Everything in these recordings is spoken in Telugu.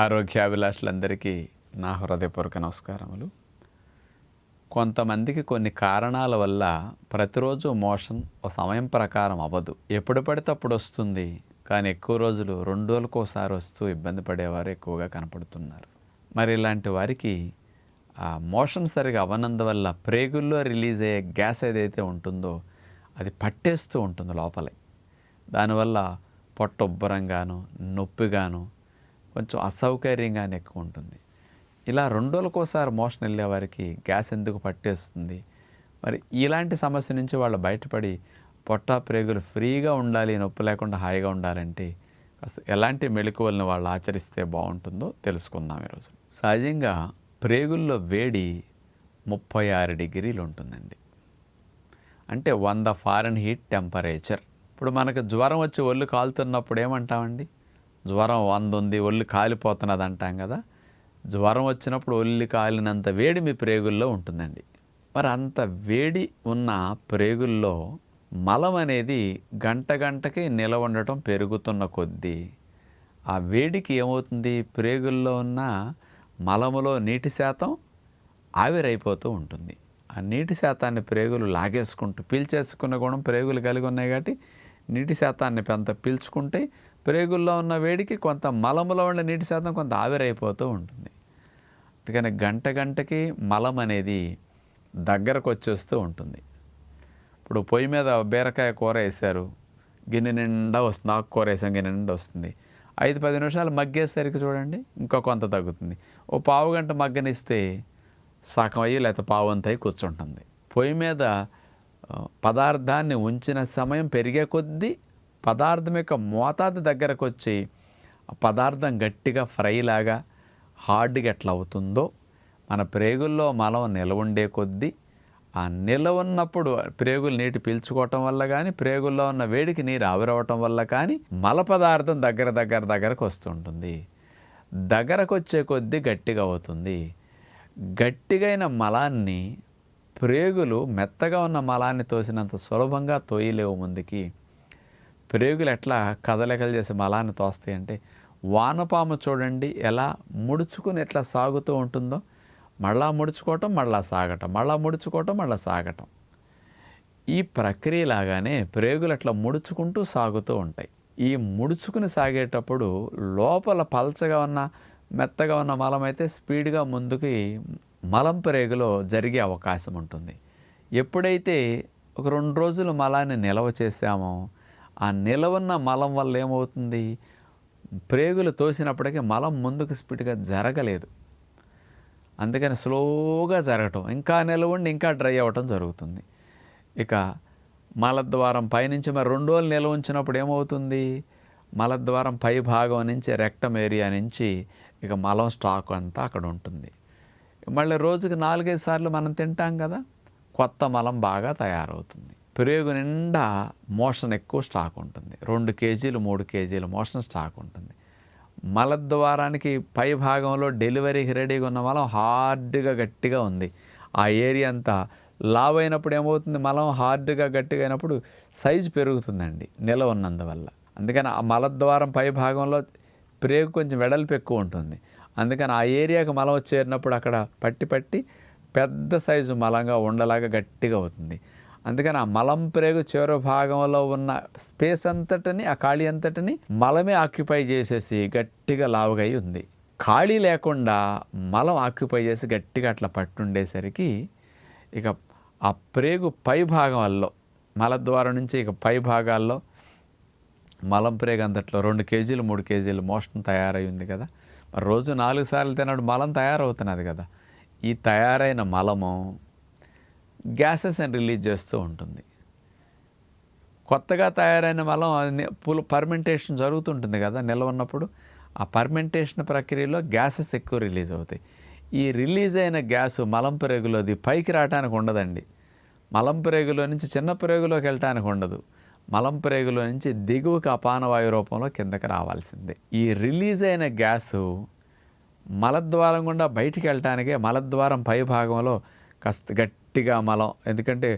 ఆరోగ్యాభిలాషులందరికీ నా హృదయపూర్వక నమస్కారములు. కొంతమందికి కొన్ని కారణాల వల్ల ప్రతిరోజు మోషన్ ఒక సమయం ప్రకారం అవ్వదు. ఎప్పుడు పడితే అప్పుడు వస్తుంది. కానీ ఎక్కువ రోజులు రెండు రోజులకోసారి వస్తూ ఇబ్బంది పడేవారు ఎక్కువగా కనపడుతున్నారు. మరి ఇలాంటి వారికి ఆ మోషన్ సరిగా అవ్వనందువల్ల ప్రేగుల్లో రిలీజ్ అయ్యే గ్యాస్ ఏదైతే ఉంటుందో అది పట్టేస్తూ ఉంటుంది లోపలే. దానివల్ల పొట్ట ఉబ్బరంగాను నొప్పిగాను కొంచెం అసౌకర్యంగానే ఎక్కువ ఉంటుంది. ఇలా రెండు రోజులకోసారి మోషన్ వెళ్ళే వారికి గ్యాస్ ఎందుకు పట్టేస్తుంది? మరి ఇలాంటి సమస్య నుంచి వాళ్ళు బయటపడి పొట్ట ప్రేగులు ఫ్రీగా ఉండాలి నొప్పి లేకుండా హాయిగా ఉండాలంటే కాస్త ఎలాంటి మెళుకువలను వాళ్ళు ఆచరిస్తే బాగుంటుందో తెలుసుకుందాం ఈరోజు. సహజంగా ప్రేగుల్లో వేడి ముప్పై ఆరు డిగ్రీలు ఉంటుందండి. అంటే వంద ఫారెన్ హీట్ టెంపరేచర్. ఇప్పుడు మనకు జ్వరం వచ్చి ఒళ్ళు కాలుతున్నప్పుడు ఏమంటామండి? జ్వరం వంద ఉంది ఒళ్ళు కాలిపోతున్నది అంటాం కదా. జ్వరం వచ్చినప్పుడు ఒళ్ళు కాలినంత వేడి మీ ప్రేగుల్లో ఉంటుందండి. మరి అంత వేడి ఉన్న ప్రేగుల్లో మలం అనేది గంట గంటకి నిలవ ఉండటం పెరుగుతున్న కొద్దీ ఆ వేడికి ఏమవుతుంది? ప్రేగుల్లో ఉన్న మలములో నీటి శాతం ఆవిరైపోతూ ఉంటుంది. ఆ నీటి శాతాన్ని ప్రేగులు లాగేసుకుంటూ పీల్చేసుకున్న గుణం ప్రేగులు కలిగి ఉన్నాయి కాబట్టి నీటి శాతాన్ని పెంత పీల్చుకుంటే ప్రేగుల్లో ఉన్న వేడికి కొంత మలములో ఉండే నీటి శాతం కొంత ఆవిరైపోతూ ఉంటుంది. అందుకని గంట గంటకి మలం అనేది దగ్గరకు వచ్చేస్తూ ఉంటుంది. ఇప్పుడు పొయ్యి మీద బీరకాయ కూర వేశారు గిన్నె నిండా వస్తుంది ఆకు కూర వేసాం గిన్నె నిండా వస్తుంది. ఐదు పది నిమిషాలు మగ్గేసరికి చూడండి ఇంకా కొంత తగ్గుతుంది. ఓ పావు గంట మగ్గనిస్తే సగం అయ్యి లేకపోతే పావు అంత అయ్యి కూర్చుంటుంది. పొయ్యి మీద పదార్థాన్ని ఉంచిన సమయం పెరిగే కొద్దీ పదార్థం యొక్క మోతాదు దగ్గరకు వచ్చి పదార్థం గట్టిగా ఫ్రై లాగా హార్డ్గా ఎట్లా అవుతుందో మన ప్రేగుల్లో మలం నిలవ ఉండే కొద్దీ ఆ నిల్వ ఉన్నప్పుడు ప్రేగులు నీటి పీల్చుకోవటం వల్ల కానీ ప్రేగుల్లో ఉన్న వేడికి నీరు ఆవిరవటం వల్ల కానీ మల పదార్థం దగ్గర దగ్గర దగ్గరకు వస్తుంటుంది. దగ్గరకు వచ్చే కొద్దీ గట్టిగా అవుతుంది. గట్టిగైన మలాన్ని ప్రేగులు మెత్తగా ఉన్న మలాన్ని తోసినంత సులభంగా తోయలేవు ముందుకి. ప్రేగులు ఎట్లా కదలికలు చేసి మలాన్ని తోస్తాయి అంటే వానపాము చూడండి ఎలా ముడుచుకుని ఎట్లా సాగుతూ ఉంటుందో మళ్ళా ముడుచుకోవటం మళ్ళా సాగటం మళ్ళా ముడుచుకోవటం మళ్ళా సాగటం. ఈ ప్రక్రియ లాగానే ప్రేగులు అట్లా ముడుచుకుంటూ సాగుతూ ఉంటాయి. ఈ ముడుచుకుని సాగేటప్పుడు లోపల పల్చగా ఉన్న మెత్తగా ఉన్న మలం అయితే స్పీడ్గా ముందుకి మలం ప్రేగులో జరిగే అవకాశం ఉంటుంది. ఎప్పుడైతే ఒక రెండు రోజులు మలాన్ని నిల్వ చేసామో ఆ నిలవన్న మలం వల్ల ఏమవుతుంది? ప్రేగులు తోసినప్పటికీ మలం ముందుకు స్పీడ్గా జరగలేదు. అందుకని స్లోగా జరగటం ఇంకా నిలవండి ఇంకా డ్రై అవ్వటం జరుగుతుంది. ఇక మలద్వారం పైనుంచి మరి రెండు రోజులు నిల్వ ఉంచినప్పుడు ఏమవుతుంది? మలద్వారం పై భాగం నుంచి రెక్టం ఏరియా నుంచి ఇక మలం స్టాక్ అంతా అక్కడ ఉంటుంది. మళ్ళీ రోజుకి నాలుగైదు సార్లు మనం తింటాం కదా? కొత్త మలం బాగా తయారవుతుంది. పెరుగు నిండా మోషన్ ఎక్కువ స్టాక్ ఉంటుంది. రెండు కేజీలు మూడు కేజీలు మోషన్ స్టాక్ ఉంటుంది. మలద్వారానికి పై భాగంలో డెలివరీకి రెడీగా ఉన్న మలం హార్డ్గా గట్టిగా ఉంది. ఆ ఏరియా అంతా లావ్ అయినప్పుడు ఏమవుతుంది? మలం హార్డ్గా గట్టిగా అయినప్పుడు సైజు పెరుగుతుందండి నిల ఉన్నందువల్ల. అందుకని ఆ మలద్వారం పై భాగంలో ప్రేగు కొంచెం వెడల్పు ఎక్కువ ఉంటుంది. అందుకని ఆ ఏరియాకి మలం చేరినప్పుడు అక్కడ పట్టి పట్టి పెద్ద సైజు మలంగా ఉండలాగా గట్టిగా అవుతుంది. అందుకని ఆ మలం ప్రేగు చివరి భాగంలో ఉన్న స్పేస్ అంతటిని ఆ ఖాళీ అంతటిని మలమే ఆక్యుపై చేసేసి గట్టిగా లావుగా అయి ఉంది. ఖాళీ లేకుండా మలం ఆక్యుపై చేసి గట్టిగా అట్లా పట్టుండేసరికి ఇక ఆ ప్రేగు పై భాగంలో మలద్వారం నుంచి ఇక పై భాగాల్లో మలం ప్రేగు అంతట్లో రెండు కేజీలు మూడు కేజీలు మోషన్ తయారై ఉంది కదా. రోజు నాలుగు సార్లు తినప్పుడు మలం తయారవుతున్నది కదా. ఈ తయారైన మలము గ్యాసెస్ అని రిలీజ్ చేస్తూ ఉంటుంది. కొత్తగా తయారైన మలం పులు పుల్ పర్మెంటేషన్ జరుగుతుంటుంది కదా నిల్వ ఉన్నప్పుడు. ఆ పర్మెంటేషన్ ప్రక్రియలో గ్యాసెస్ ఎక్కువ రిలీజ్ అవుతాయి. ఈ రిలీజ్ అయిన గ్యాస్ మలం పెరుగులోది పైకి రావడానికి ఉండదండి. మలం ప్రేగులో నుంచి చిన్న ప్రేగులోకి వెళ్ళటానికి ఉండదు. మలం ప్రేగులో నుంచి దిగువకి అపానవాయు రూపంలో కిందకి రావాల్సిందే. ఈ రిలీజ్ అయిన గ్యాసు మలద్వారం గుండా బయటికి వెళ్ళటానికే మలద్వారం పై భాగంలో కాస్త గట్టిగా మలం. ఎందుకంటే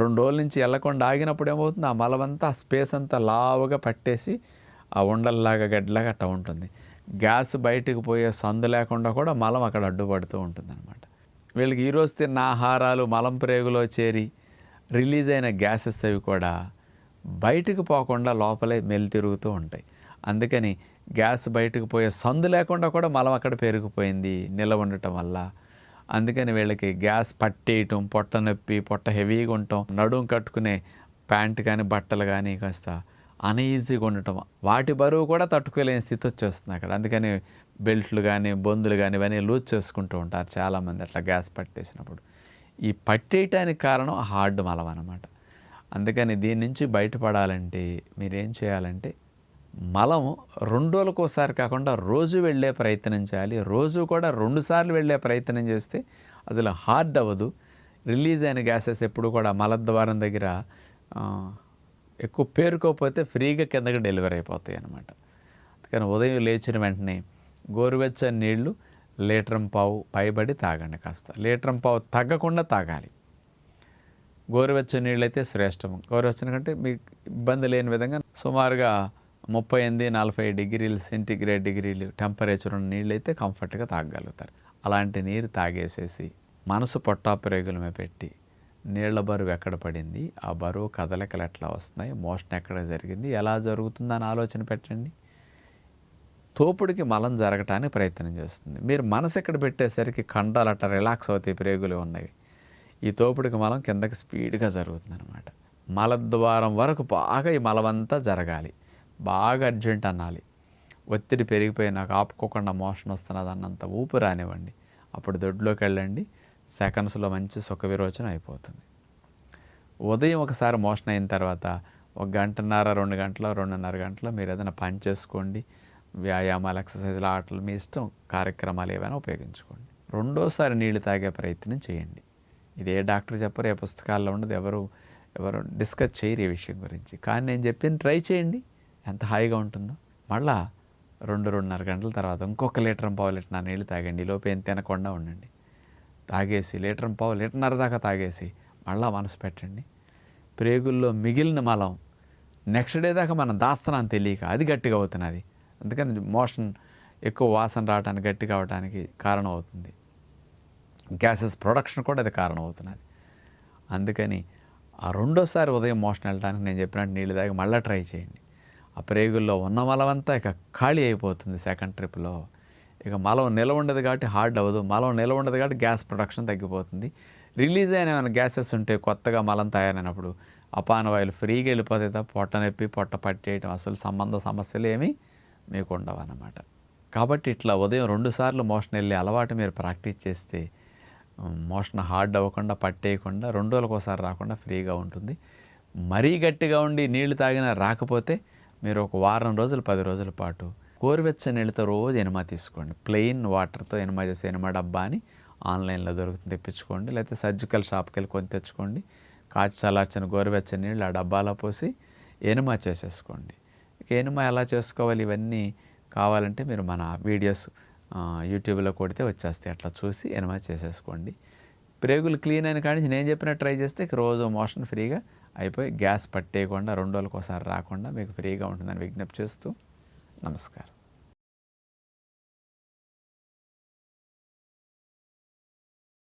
రెండు రోజుల నుంచి వెళ్ళకుండా ఆగినప్పుడు ఏమవుతుంది? ఆ మలమంతా ఆ స్పేస్ అంతా లావుగా పట్టేసి ఆ ఉండల్లాగా గడ్డలాగా అట్ట ఉంటుంది. గ్యాస్ బయటకు పోయే సందు లేకుండా కూడా మలం అక్కడ అడ్డుపడుతూ ఉంటుంది అనమాట వీళ్ళకి ఈరోజు తిన్న ఆహారాలు మలం ప్రేగులో చేరి రిలీజ్ అయిన గ్యాసెస్ అవి కూడా బయటకు పోకుండా లోపలే మెల్లి తిరుగుతూ ఉంటాయి. అందుకని గ్యాస్ బయటకు పోయే సందు లేకుండా కూడా మలం అక్కడ పెరిగిపోయింది నిల్వ ఉండటం వల్ల అందుకని వీళ్ళకి గ్యాస్ పట్టేయటం పొట్ట నొప్పి పొట్ట హెవీగా ఉండటం నడుం కట్టుకునే ప్యాంట్ కానీ బట్టలు కానీ కాస్త అన్ఈజీగా ఉండటం. వాటి బరువు కూడా తట్టుకోలేని స్థితి వచ్చేస్తుంది అక్కడ. అందుకని బెల్ట్లు కానీ బొందులు కానీ ఇవన్నీ లూజ్ చేసుకుంటూ ఉంటారు చాలామంది అట్లా గ్యాస్ పట్టేసినప్పుడు. ఈ పట్టేయటానికి కారణం హార్డ్ మలం అనమాట అందుకని దీని నుంచి బయటపడాలంటే మీరేం చేయాలంటే మలం రెండు రోజులకు ఒకసారి కాకుండా రోజు వెళ్ళే ప్రయత్నం చేయాలి. రోజు కూడా రెండుసార్లు వెళ్ళే ప్రయత్నం చేస్తే అసలు హార్డ్ అవ్వదు. రిలీజ్ అయిన గ్యాసెస్ ఎప్పుడు కూడా మలద్వారం దగ్గర ఎక్కువ పేరుకోకపోతే ఫ్రీగా కిందకి డెలివరీ అయిపోతాయి అన్నమాట. అందుకని ఉదయం లేచిన వెంటనే గోరువెచ్చని నీళ్ళు లీటరం పావు పైబడి తాగండి కాస్త. లీటరం పావు తగ్గకుండా తాగాలి. గోరువెచ్చని నీళ్ళు అయితే శ్రేష్టం. గోరువెచ్చని కంటే మీకు ఇబ్బంది లేని విధంగా సుమారుగా ముప్పై ఎనిమిది నలభై డిగ్రీలు సెంటిగ్రేడ్ డిగ్రీలు టెంపరేచర్ ఉన్న నీళ్ళు అయితే కంఫర్ట్గా తాగలుగుతారు అలాంటి నీరు తాగేసేసి మనసు పొట్టా ప్రేగులమే పెట్టి నీళ్ళ బరువు ఎక్కడ పడింది ఆ బరువు కదలికలు ఎట్లా వస్తున్నాయి మోషన్ ఎక్కడ జరిగింది ఎలా జరుగుతుందని ఆలోచన పెట్టండి. తోపుడికి మలం జరగటానికి ప్రయత్నం చేస్తుంది. మీరు మనసు ఎక్కడ పెట్టేసరికి కండాలు అట్లా రిలాక్స్ అవుతాయి ప్రేగులు ఉన్నవి ఈ తోపుడికి మలం కిందకి స్పీడ్గా జరుగుతుంది అనమాట మలద్వారం వరకు బాగా ఈ మలమంతా జరగాలి. బాగా అర్జెంట్ అనాలి. ఒత్తిడి పెరిగిపోయి నాకు ఆపుకోకుండా మోషన్ వస్తున్నది అన్నంత ఊపు రానివ్వండి. అప్పుడు దొడ్లోకి వెళ్ళండి. సెకండ్స్లో మంచి సుఖ విరోచన అయిపోతుంది. ఉదయం ఒకసారి మోషన్ అయిన తర్వాత ఒక గంటన్నర రెండు గంటల రెండున్నర గంటల మీరు ఏదైనా పని చేసుకోండి. వ్యాయామాలు ఎక్సర్సైజ్లు ఆటలు మీ ఇష్టం కార్యక్రమాలు ఏవైనా ఉపయోగించుకోండి. రెండోసారి నీళ్ళు తాగే ప్రయత్నం చేయండి. ఇది ఏ డాక్టర్ చెప్పరు ఏ పుస్తకాల్లో ఉండదు ఎవరు ఎవరు డిస్కస్ చేయరు ఈ విషయం గురించి. కానీ నేను చెప్పింది ట్రై చేయండి. ఎంత హాయిగా ఉంటుందో. మళ్ళా రెండు రెండున్నర గంటల తర్వాత ఇంకొక లీటర్ పావు లీటర్ నా నీళ్ళు తాగండి. లోపు ఏం తినకుండా ఉండండి. తాగేసి లీటర్ పావు లీటర్న్నర దాకా తాగేసి మళ్ళా మనసు పెట్టండి. ప్రేగుల్లో మిగిలిన మలం నెక్స్ట్ డే దాకా మనం దాస్తున్నాం తెలియక అది గట్టిగా అవుతున్నది. అందుకని మోషన్ ఎక్కువ వాసన రావడానికి గట్టిగా అవడానికి కారణం అవుతుంది గ్యాసెస్ ప్రొడక్షన్ కూడా అది కారణం అవుతున్నది అందుకని ఆ రెండోసారి ఉదయం మోషన్ వెళ్ళడానికి నేను చెప్పినట్టు నీళ్ళు తాగి మళ్ళీ ట్రై చేయండి. ఆ ప్రేగుల్లో ఉన్న మలమంతా ఇక ఖాళీ అయిపోతుంది సెకండ్ ట్రిప్లో ఇక మలం నిలవ ఉండదు కాబట్టి హార్డ్ అవ్వదు. మలం నిలవ ఉండదు కాబట్టి గ్యాస్ ప్రొడక్షన్ తగ్గిపోతుంది. రిలీజ్ అయిన ఏమైనా గ్యాసెస్ ఉంటే కొత్తగా మలం తయారైనప్పుడు అపాన వాయులు ఫ్రీగా వెళ్ళిపోతే తప్ప పొట్ట నొప్పి పొట్ట పట్టేయటం అసలు సంబంధ సమస్యలు ఏమీ మీకు ఉండవు అన్నమాట. కాబట్టి ఇట్లా ఉదయం రెండుసార్లు మోషన్ వెళ్ళే అలవాటు మీరు ప్రాక్టీస్ చేస్తే మోషన్ హార్డ్ అవ్వకుండా పట్టేయకుండా రెండు రోజులకు ఒకసారి రాకుండా ఫ్రీగా ఉంటుంది. మరీ గట్టిగా ఉండి నీళ్ళు తాగినా రాకపోతే మీరు ఒక వారం రోజులు పది రోజుల పాటు గోరువెచ్చని నీళ్ళతో రోజు ఎనిమా తీసుకోండి. ప్లెయిన్ వాటర్తో ఎనిమా చేసే ఎనిమా డబ్బా అని ఆన్లైన్లో దొరుకుతుంది. తెప్పించుకోండి. లేకపోతే సర్జికల్ షాప్కి వెళ్ళి కొని తెచ్చుకోండి. కాచి చల్లార్చిన గోరువెచ్చని నీళ్ళు ఆ డబ్బాలో పోసి ఎనిమా చేసేసుకోండి. ఇక ఎనిమా ఎలా చేసుకోవాలి? ఇవన్నీ కావాలంటే మీరు మన వీడియోస్ యూట్యూబ్లో కొడితే వచ్చేస్తాయి. అట్లా చూసి ఎనిమా చేసేసుకోండి. ప్రేగులు క్లీన్ అయిన కాడి నేను చెప్పినట్టు ట్రై చేస్తే రోజు మోషన్ ఫ్రీగా అయిపోయి గ్యాస్ పట్టేయకుండా రెండు రోజులకు ఒకసారి రాకుండా మీకు ఫ్రీగా ఉంటుందని విజ్ఞప్తి చేస్తూ నమస్కారం.